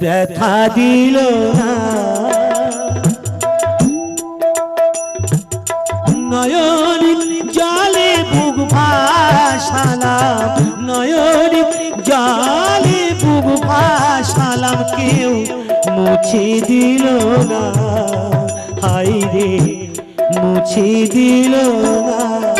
ব্যথা দিল। নয়ন জলে বুক ভাসালাম, নয়ন জলে বুক ভাসালাম, কেউ মুছে দিল না। হাই রে, মুছে দিল না।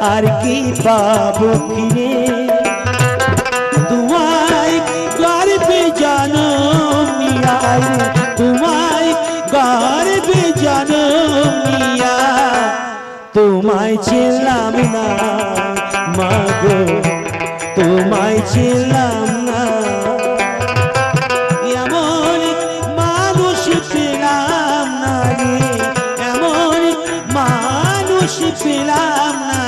আর কি পাবো ফিরে? তোমায় গর্বে জানো মিয়াই তোমায় গর্বে জানো মিয়া। তোমায় ছিলাম না মাগো তোমায় ছিলাম না। এমন মানুষ পেলাম না রে, এমন মানুষ পেলাম না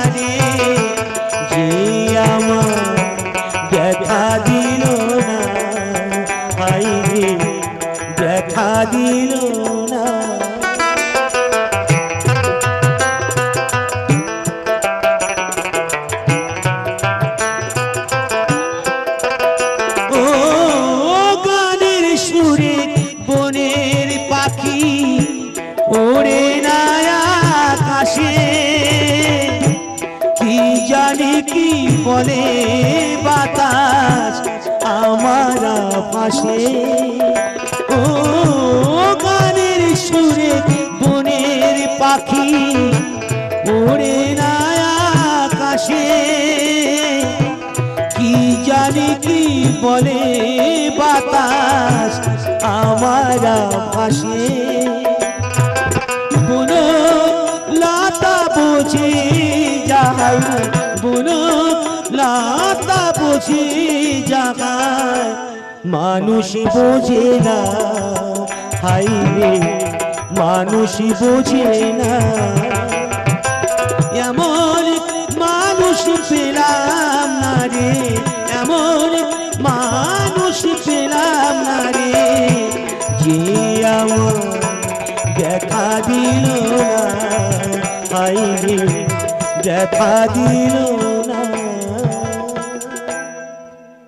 ওরে না আকাশে কি জানি কি বলে বাতাস আমার পাশে ও গানের সুরে বনের পাখি ওরে না আকাশে কি জানি কি বলে বাতাস আমার ভাসে মানুষ বোঝে না, হাই রে, মানুষ বোঝে না। এমন মানুষ পেলাম না রে, এমন মানুষ পেলাম না রে। যে আমার দেখা দিল না, হাই রে, দেখা দিল না।